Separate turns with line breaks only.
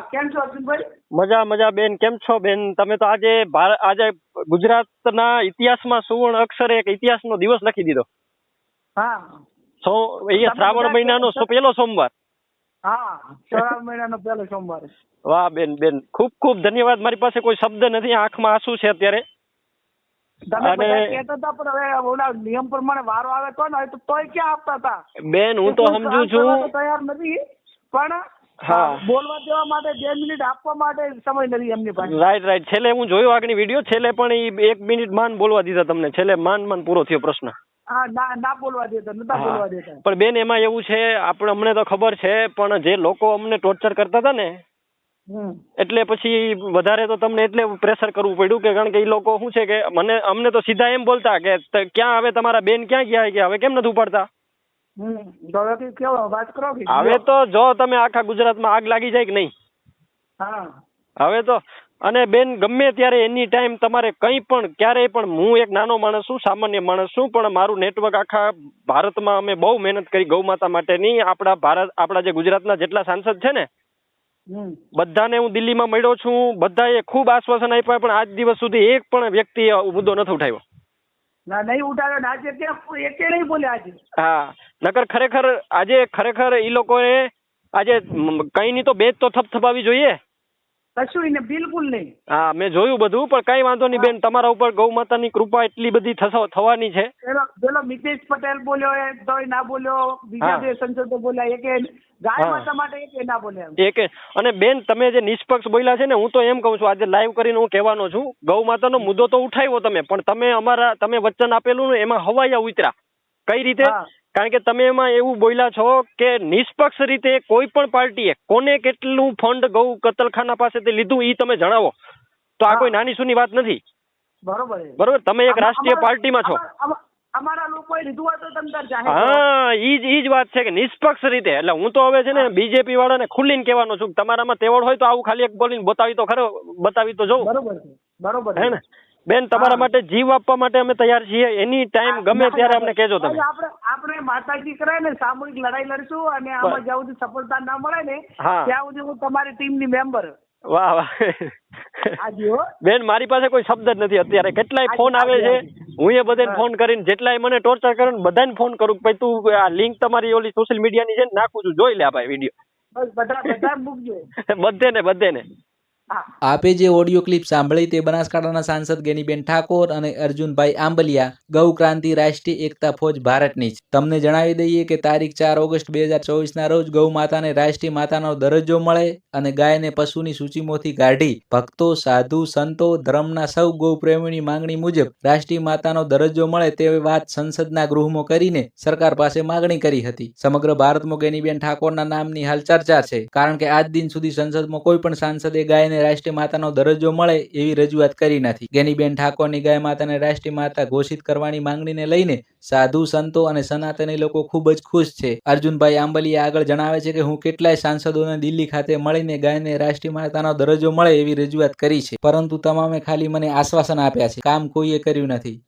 કેમ છો અર્જુનભાઈ?
મજા મજા બેન. કેમ છો બેન? તમે તો આજે આજે ગુજરાતના ઇતિહાસમાં સુવર્ણ અક્ષરે એક ઇતિહાસનો દિવસ લખી દીધો.
હા.
સો એ શ્રાવણ મહિનાનો પહેલો સોમવાર.
હા શ્રાવણ મહિનાનો પહેલો સોમવાર.
વાહ બેન બેન. ખૂબ ખૂબ ધન્યવાદ. મારી પાસે કોઈ શબ્દ નથી. આંખમાં આંસુ છે અત્યારે.
નિયમ પ્રમાણે વારો આવે તો ને તો તોય ક્યાં આપતા હતા?
બેન હું તો સમજુ છું.
તૈયાર નથી. પણ
હા.
બોલવા દેવા માટે બે મિનિટ આપવા માટે સમય નથી એમની પાસે.
Right right. છેલ્લે હું જોયો આગળની વીડિયો છેલ્લે પણ ઈ એક મિનિટ માન બોલવા દીધા તમને. છેલ્લે માન માન પૂરો થયો પ્રશ્ન.
હા ના ના બોલવા દેતા નતા બોલવા દેતા.
પણ બેન એમાં એવું છે આપણે અમને તો ખબર છે પણ જે લોકો અમને ટોર્ચર કરતા હતા ને એટલે પછી વધારે તો તમને એટલે પ્રેશર કરવું પડ્યું કે કારણ કે એ લોકો શું છે કે મને અમને તો સીધા એમ બોલતા કે ક્યાં હવે તમારા બેન ક્યાં ગયા કે હવે કેમ નથી ઉપાડતા?
હવે
તો જો તમે આખા ગુજરાતમાં આગ લાગી જાય કે નહીં? હવે તો અને બેન ગમે ત્યારે એની ટાઈમ તમારે કંઈ પણ ક્યારેય પણ હું એક નાનો માણસ છું સામાન્ય માણસ છું પણ મારું નેટવર્ક આખા ભારતમાં અમે બહુ મહેનત કરી ગૌ માતા માટેની. આપણા ભારત આપણા જે ગુજરાતના જેટલા સાંસદ છે ને બધાને હું દિલ્હીમાં મળ્યો છું. બધાએ ખૂબ આશ્વાસન આપ્યા પણ આજ દિવસ સુધી એક પણ વ્યક્તિએ મુદ્દો નથી ઉઠાવ્યો.
ના નહીં ઉઠાવ્યો આજે ત્યાં એકે નહીં બોલ્યા આજે.
હા. નકર ખરેખર આજે ખરેખર એ લોકોએ આજે કઈ ની તો બેજ તો થપથપાવી જોઈએ.
કશું બિલકુલ નહીં.
હા મેં જોયું બધું પણ કઈ વાંધો નહીં બેન તમારા ઉપર ગૌ માતાની કૃપા એટલી બધી થવાની છે.
પેલો મિતેશ પટેલ બોલ્યો એ તોય ના બોલ્યો બીજા જે સંસદો બોલ્યા એકે ગાય. માતા માટે એકે ના બોલ્યા
એક અને બેન તમે જે નિષ્પક્ષ બોલ્યા છે ને હું તો એમ કહું છું આજે લાઈવ કરીને હું કહેવાનો છું ગૌ માતાનો મુદ્દો તો ઉઠાવ્યો તમે પણ તમે અમારા તમે વચન આપેલું ને એમાં હવાયા ઉતરા કઈ રીતે. કારણ કે તમે એમાં એવું બોલ્યા છો કે નિષ્પક્ષ રીતે કોઈ પણ પાર્ટીએ કોને કેટલું ફંડ ગૌ કતલખાના પાસેથી લીધું એ તમે જણાવો. તો આ. કોઈ નાની સુની વાત નથી.
બરોબર છે.
બરોબર? તમે એક રાષ્ટ્રીય પાર્ટીમાં છો.
અમારા- અમારા- અમારા લોકોએ લીધું હોય તો તમે જાહેર
હા ઈ જ ઈ જ વાત છે કે નિષ્પક્ષ રીતે. એટલે હું તો હવે છે ને બીજેપી વાળાને ખુલ્લીને કહેવાનો છું તમારામાં તેવડ હોય તો આવું ખાલી એક બોલીને બતાવી તો ખરો બતાવી તો જોઉં.
બરોબર બરોબર
હે ને? બેન તમારા માટે જીવ આપવા માટે અમે તૈયાર છીએ. એની ટાઈમ ગમે ત્યારે અમને કહેજો તમે.
આપણે આપણે માતાજી કરાય ને સામૂહિક લડાઈ લડશું અને આમાં જ્યાં સુધી સફળતા ના મળે ને ત્યાં સુધી હું તમારી ટીમની મેમ્બર.
વાહ વાહ. બેન મારી પાસે કોઈ શબ્દ જ નથી અત્યારે. કેટલાય ફોન આવે છે? હું એ બધાને ફોન કરીને જેટલાય મને ટોર્ચર કરે બધાને ફોન કરું ભાઈ તું આ લિંક તમારી ઓલી સોશિયલ મીડિયાની છે ને નાખું છું. જોઈ લે ભાઈ વીડિયો
બસ બધા બધા મૂકજો.
બધે ને બધે ને
આપે જે ઓડિયો ક્લિપ સાંભળી તે બનાસકાંઠાના સાંસદ ગેનીબેન ઠાકોર અને અર્જુનભાઈ આંબલિયા, ગૌ ક્રાંતિ, રાષ્ટ્રીય એકતા ફોજ ભારતની છે તમને જણાવી દઈએ કે તારીખ ચાર ઓગસ્ટ બે હજાર ચોવીસના રોજ ગૌ માતાને રાષ્ટ્રીય માતાનો દરજ્જો મળે અને ગાયને પશુની સૂચિમાંથી કાઢી ભક્તો, સાધુ, સંતો, ધર્મના સૌ ગૌ પ્રેમીની માંગણી મુજબ રાષ્ટ્રીય માતાનો દરજ્જો મળે તેવી વાત સંસદના ગૃહમાં કરીને સરકાર પાસે માંગણી કરી હતી. સમગ્ર ભારતમાં ગેનીબેન ઠાકોરના નામની હાલ ચર્ચા છે. કારણ કે આજ દિન સુધી સંસદમાં કોઈ પણ સાંસદે ગાયને રાષ્ટ્રીય માતાનો દરજ્જો મળે એવી રજૂઆત કરી નથી ગેનીબેન ઠાકોરની ગાય માતાને રાષ્ટ્રીય માતા ઘોષિત કરવાની માંગણીને લઈને સાધુ, સંતો અને સનાતની લોકો ખૂબ જ ખુશ છે. અર્જુનભાઈ આંબલીએ આગળ જણાવે છે કે, હું કેટલાય સાંસદોને દિલ્હી ખાતે મળીને ગાયને રાષ્ટ્રીય માતાનો દરજ્જો મળે એવી રજૂઆત કરી છે. પરંતુ તમામે ખાલી મને આશ્વાસન આપ્યા છે. કામ કોઈએ કર્યું નથી.